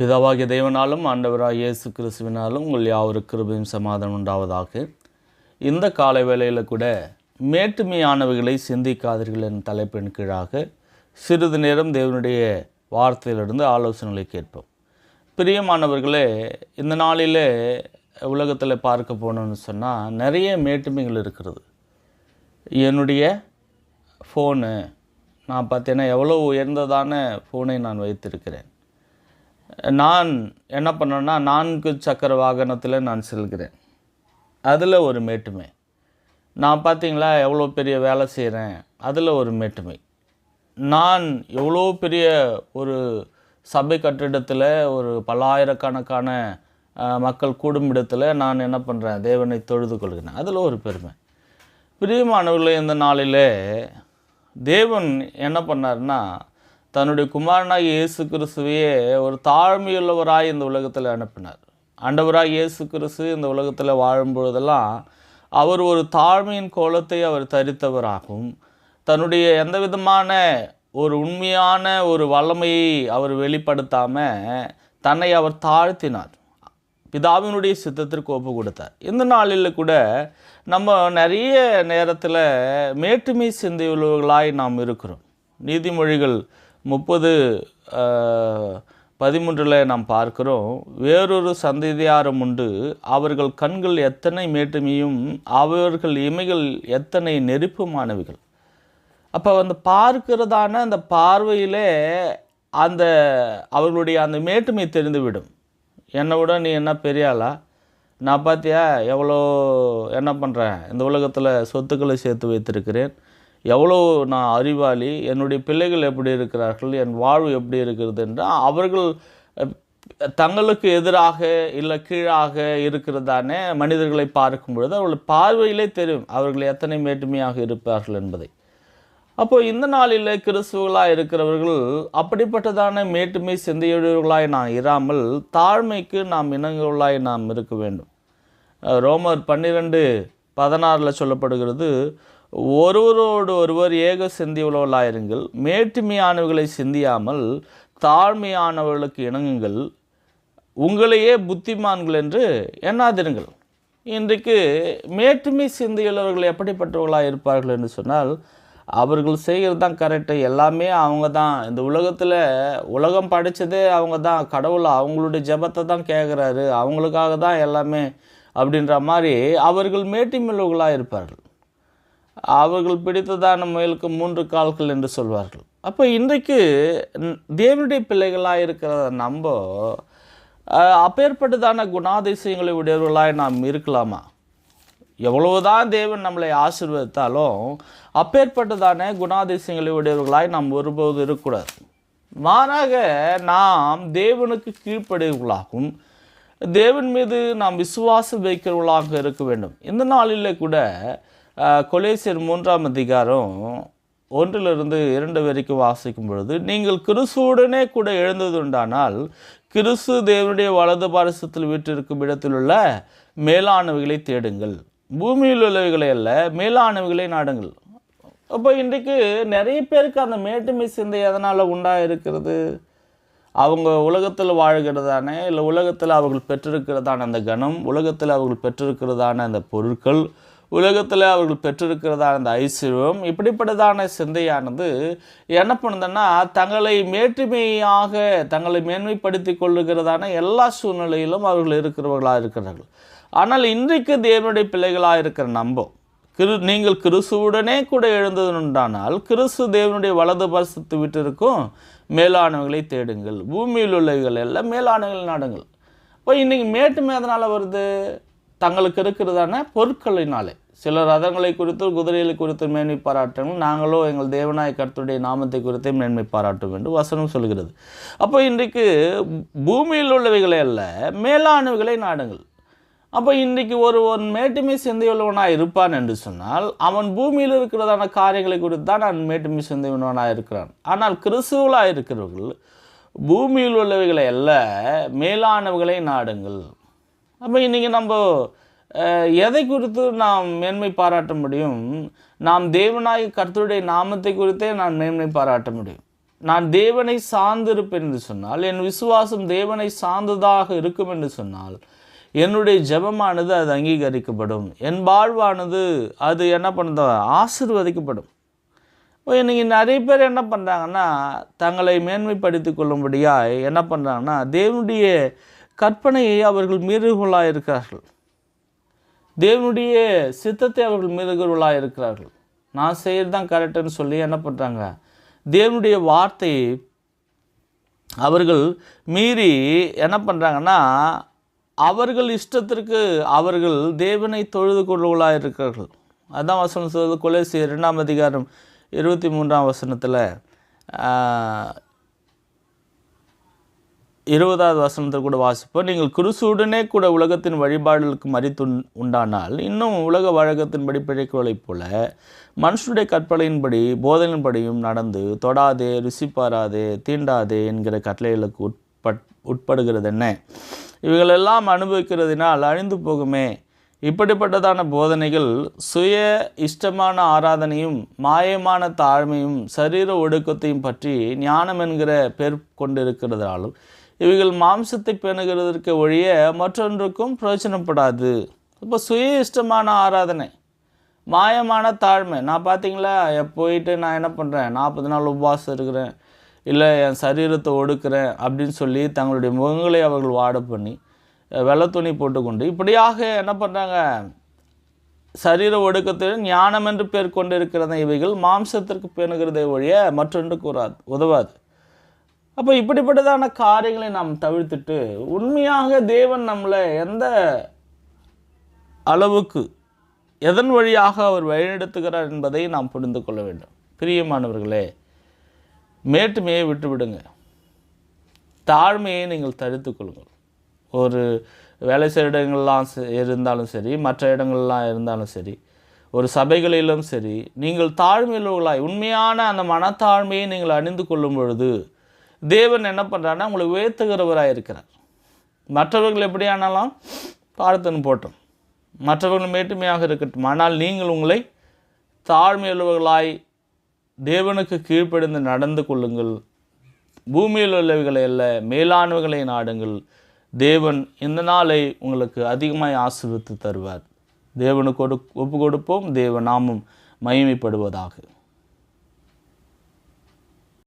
பிதாவாகிய தேவனாலும் ஆண்டவராக இயேசு கிறிஸ்துவினாலும் உங்கள் யாவரு கிருபையும் சமாதானம் உண்டாவதாக. இந்த காலை வேளையில் கூட மேட்டுமையானவைகளை சிந்திக்காதீர்கள் என் தலைப்பின் கீழாக சிறிது நேரம் தேவனுடைய வார்த்தையிலிருந்து ஆலோசனைகளை கேட்போம். பிரியமானவர்களே இந்த நாளிலே உலகத்தில் பார்க்க போனோம்னு சொன்னால் நிறைய மேட்டுமைகள் இருக்கிறது. என்னுடைய ஃபோனு நான் பார்த்தீங்கன்னா எவ்வளோ உயர்ந்ததான ஃபோனை நான் வைத்திருக்கிறேன். நான் என்ன பண்ணேன்னா நான்கு சக்கர வாகனத்தில் நான் செல்கிறேன். அதில் ஒரு மேட்டுமை. நான் பார்த்தீங்களா எவ்வளோ பெரிய வேலை செய்கிறேன் அதில் ஒரு மேட்டுமை. நான் எவ்வளோ பெரிய ஒரு சபை கட்டிடத்தில் ஒரு பல்லாயிரக்கணக்கான மக்கள் கூடும் இடத்துல நான் என்ன பண்ணுறேன் தேவனை தொழுது கொள்கிறேன். அதில் ஒரு பெருமை. பிரியமானவர்களே இந்த நாளிலே தேவன் என்ன பண்ணார்னா தன்னுடைய குமாரனாக இயேசு கிறிஸ்துவையே ஒரு தாழ்மையுள்ளவராய் இந்த உலகத்தில் அனுப்பினார். ஆண்டவராக இயேசு கிறிஸ்து இந்த உலகத்தில் வாழும்பொழுதெல்லாம் அவர் ஒரு தாழ்மையின் கோலத்தை அவர் தரித்தவராகவும் தன்னுடைய எந்த விதமான ஒரு உண்மையான ஒரு வல்லமையை அவர் வெளிப்படுத்தாமல் தன்னை அவர் தாழ்த்தினார். பிதாவினுடைய சித்தத்திற்கு ஒப்பு கொடுத்தார். இந்த நாளில் கூட நம்ம நிறைய நேரத்தில் மேட்டுமை சிந்தையுள்ளவர்களாய் நாம் இருக்கிறோம். நீதிமொழிகள் முப்பது பதிமூன்றில் நாம் பார்க்கிறோம் வேறொரு சந்ததியாரும் உண்டு. அவர்கள் கண்கள் எத்தனை மேட்டுமையும் அவர்கள் இமைகள் எத்தனை நெருப்புமானவைகள். அப்போ வந்து பார்க்கிறதான அந்த பார்வையிலே அந்த அவர்களுடைய அந்த மேட்டுமை தெரிந்துவிடும். என்னை விட நீ என்ன பெரியாளா? நான் பார்த்தியா எவ்வளோ என்ன பண்ணுறேன் இந்த உலகத்தில் சொத்துக்களை சேர்த்து வைத்திருக்கிறேன். எவ்வளோ நான் அறிவாளி என்னுடைய பிள்ளைகள் எப்படி இருக்கிறார்கள் என் வாழ்வு எப்படி இருக்கிறது என்றால் அவர்கள் தங்களுக்கு எதிராக இல்லை கீழாக இருக்கிறதானே மனிதர்களை பார்க்கும் பொழுது அவர்கள் பார்வையிலே தெரியும் அவர்கள் எத்தனை மேட்டுமையாக இருப்பார்கள் என்பதை. அப்போது இந்த நாளில் கிறிஸ்துவர்களாக இருக்கிறவர்கள் அப்படிப்பட்டதான மேட்டுமை சிந்தையுடையவர்களாய் நாம் இராமல் தாழ்மைக்கு நாம் இணங்குவர்களாய் நாம் இருக்க வேண்டும். ரோமர் பன்னிரெண்டு பதினாறில் சொல்லப்படுகிறது ஒருவரோடு ஒருவர் ஏக சிந்தியுள்ளவர்களாயிருங்கள். மேட்டுமையானவர்களை சிந்தியாமல் தாழ்மையானவர்களுக்கு இணங்குங்கள். உங்களையே புத்திமான்கள் என்று எண்ணாதிருங்கள். இன்றைக்கு மேட்டுமை சிந்தியுள்ளவர்கள் எப்படிப்பட்டவர்களாக இருப்பார்கள் என்று சொன்னால் அவர்கள் செய்கிறது தான் கரெக்டு. எல்லாமே அவங்க தான் இந்த உலகத்தில் உலகம் படித்ததே அவங்க தான் கடவுள் அவங்களுடைய ஜெபத்தை தான் கேட்குறாரு. அவங்களுக்காக தான் எல்லாமே அப்படின்ற மாதிரி அவர்கள் மேட்டுமையுள்ளவர்களாக இருப்பார்கள் அவர்கள் பிடித்ததான முயலுக்கு மூன்று கால்கள் என்று சொல்வார்கள். அப்போ இன்றைக்கு தேவனுடைய பிள்ளைகளாக இருக்கிறத நம்ம அப்பேற்பட்டதான குணாதிசயங்களை உடையவர்களாய் நாம் இருக்கலாமா? எவ்வளவுதான் தேவன் நம்மளை ஆசிர்வதித்தாலும் அப்பேற்பட்டதான குணாதிசயங்களை உடையவர்களாய் நாம் ஒருபோது இருக்கக்கூடாது. மாறாக நாம் தேவனுக்கு கீழ்ப்படிவர்களாகவும் தேவன் மீது நாம் விசுவாசம் வைக்கிறவர்களாக இருக்க வேண்டும். இந்த நாளில் கூட கொலேசியர் மூன்றாம் அதிகாரம் ஒன்றிலிருந்து இரண்டு வரைக்கும் வாசிக்கும் பொழுது நீங்கள் கிறிஸ்துவுடனே கூட எழுந்ததுண்டானால் கிறிஸ்து தேவனுடைய வலது பாரசத்தில் வீற்றிருக்கும் இடத்தில் உள்ள மேலானவைகளை தேடுங்கள். பூமியில் உள்ளவைகளை அல்ல மேலானவைகளை நாடுங்கள். அப்போ இன்றைக்கு நிறைய பேருக்கு அந்த மேட்டுமை சிந்தை எதனால் உண்டாக இருக்கிறது அவங்க உலகத்தில் வாழ்கிறதானே இல்லை உலகத்தில் அவர்கள் பெற்றிருக்கிறதான அந்த கணம் உலகத்தில் அவர்கள் பெற்றிருக்கிறதான அந்த பொருட்கள் உலகத்தில் அவர்கள் பெற்றிருக்கிறதான அந்த ஐஸ்வர்யம் இப்படிப்பட்டதான சிந்தையானது என்ன பண்ணுதுன்னா தங்களை மேற்றுமையாக தங்களை மேன்மைப்படுத்தி கொள்ளுகிறதான எல்லா சூழ்நிலையிலும் அவர்கள் இருக்கிறவர்களாக இருக்கிறார்கள். ஆனால் இன்றைக்கு தேவனுடைய பிள்ளைகளாக இருக்கிற நம்பம் கிரு நீங்கள் கிறிஸ்துவுடனே கூட எழுந்ததுண்டானால் கிறிஸ்து தேவனுடைய வலது பசத்து விட்டிருக்கும் மேலானவர்களை தேடுங்கள். பூமியில் உள்ளவைகள் எல்லாம் மேலானவர்கள் நாடுங்கள். இப்போ இன்றைக்கி மேட்டுமை அதனால் வருது? தங்களுக்கு இருக்கிறதான பொருட்களினாலே. சில ரதங்களை குறித்து குதிரைகளை குறித்து மேன்மை பாராட்டணும் நாங்களோ எங்கள் தேவனாய கருத்துடைய நாமத்தை குறித்தே மேன்மை பாராட்டும் என்று வசனம் சொல்கிறது. அப்போ இன்றைக்கு பூமியில் உள்ளவைகளை அல்ல மேலானவைகளை நாடுங்கள். அப்போ இன்றைக்கு ஒரு ஒரு மேட்டுமை சிந்தையுள்ளவனாக இருப்பான் என்று சொன்னால் அவன் பூமியில் இருக்கிறதான காரியங்களை குறித்து தான் நான் மேட்டுமை சிந்தையுள்ளவனாக இருக்கிறான். ஆனால் கிறிஸ்துவலாக இருக்கிறவர்கள் பூமியில் உள்ளவைகளை அல்ல மேலானவைகளை நாடுங்கள். அப்போ இன்றைக்கி நம்ம எதை குறித்து நாம் மேன்மை பாராட்ட முடியும்? நாம் தேவனாய் கர்த்தருடைய நாமத்தை குறித்தே நான் மேன்மை பாராட்ட முடியும். நான் தேவனை சார்ந்திருப்பேன் என்று சொன்னால் என் விசுவாசம் தேவனை சார்ந்ததாக இருக்கும் என்று சொன்னால் என்னுடைய ஜெபமானது அது அங்கீகரிக்கப்படும். என் வாழ்வானது அது என்ன பண்ணுது ஆசிர்வதிக்கப்படும். இப்போ இன்றைக்கி நிறைய பேர் என்ன பண்ணுறாங்கன்னா தங்களை மேன்மைப்படுத்தி கொள்ளும்படியாக என்ன பண்ணுறாங்கன்னா தேவனுடைய கற்பனையை அவர்கள் மீறுகளாக இருக்கிறார்கள் தேவனுடைய சித்தத்தை அவர்கள் மீறுகிறவர்களாக இருக்கிறார்கள் நான் செய்கிறது தான் கரெக்டுன்னு சொல்லி என்ன பண்ணுறாங்க தேவனுடைய வார்த்தையை அவர்கள் மீறி என்ன பண்ணுறாங்கன்னா அவர்கள் இஷ்டத்திற்கு அவர்கள் தேவனை தொழுது கொள்வர்களாக இருக்கிறார்கள் அதான் வசனம் சொல்வது கொலேசி இரண்டாம் அதிகாரம் இருபத்தி மூன்றாம் வசனத்தில் இருபதாவது வசனத்தை கூட வாசிப்போம். நீங்கள் குருசுடனே கூட உலகத்தின் வழிபாடுகளுக்கு மறித்து உண்டானால் இன்னும் உலக வழக்கத்தின்படி பிழைக்கோளைப் போல மனுஷனுடைய கற்பனையின்படி போதனையின்படியும் நடந்து தொடாதே ருசி பாராதே தீண்டாதே என்கிற கட்டளைகளுக்கு உட்பட் உட்படுகிறது என்ன இவைகளெல்லாம் அனுபவிக்கிறதுனால் அழிந்து போகுமே. இப்படிப்பட்டதான போதனைகள் சுய இஷ்டமான ஆராதனையும் மாயமான தாழ்மையும் சரீர ஒடுக்கத்தையும் பற்றி ஞானம் என்கிற பேர் கொண்டிருக்கிறதாலும் இவைகள் மாம்சத்தை பேணுகிறதற்கு ஒழிய மற்றொன்றுக்கும் பிரயோஜனப்படாது. இப்போ சுய இஷ்டமான ஆராதனை. மாயமான தாழ்மை. நான் பார்த்தீங்களா? போயிட்டு நான் என்ன பண்ணுறேன் நாற்பது நாள் உபவாசம் இருக்கிறேன். இல்லை என் சரீரத்தை ஒடுக்கிறேன் அப்படின்னு சொல்லி தங்களுடைய முகங்களை அவர்கள் வாட பண்ணி வெள்ளை துணி போட்டுக்கொண்டு இப்படியாக என்ன பண்ணுறாங்க சரீர ஒடுக்கத்தில் ஞானம் என்று பேர் கொண்டிருக்கிறத இவைகள் மாம்சத்திற்கு பேணுகிறதை ஒழிய மற்றொன்று கூறாது உதவாது. அப்போ இப்படிப்பட்டதான காரியங்களை நாம் தவிர்த்துட்டு உண்மையாக தேவன் நம்மளை எந்த அளவுக்கு எதன் வழியாக அவர் வழிநடத்துகிறார் என்பதை நாம் புரிந்து கொள்ள வேண்டும். பிரியமானவர்களே மேட்டுமையை விட்டுவிடுங்க. தாழ்மையை நீங்கள் தடுத்து கொள்ளுங்கள். ஒரு வேலை செய்கிற இடங்கள்லாம் இருந்தாலும் சரி மற்ற இடங்கள்லாம் இருந்தாலும் சரி ஒரு சபைகளிலும் சரி நீங்கள் தாழ்மையுள்ளவர்களாய் உண்மையான அந்த மனத்தாழ்மையை நீங்கள் அணிந்து கொள்ளும் பொழுது தேவன் என்ன பண்ணுறாருன்னா உங்களை உயர்த்துகிறவராக இருக்கிறார். மற்றவர்கள் எப்படியானாலும் பார்த்துன்னு போட்டோம். மற்றவர்கள் மேட்டுமையாக இருக்கட்டும். ஆனால் நீங்கள் உங்களை தாழ்மையுள்ளவர்களாய் தேவனுக்கு கீழ்ப்படிந்து நடந்து கொள்ளுங்கள். பூமியில் உள்ளவைகளை அல்ல மேலானவைகளை நாடுங்கள். தேவன் இந்த நாளை உங்களுக்கு அதிகமாய் ஆசிர்வித்து தருவார். தேவனுக்கு ஒப்பு கொடுப்போம். தேவ நாமும் மகிமைப்படுவதாக.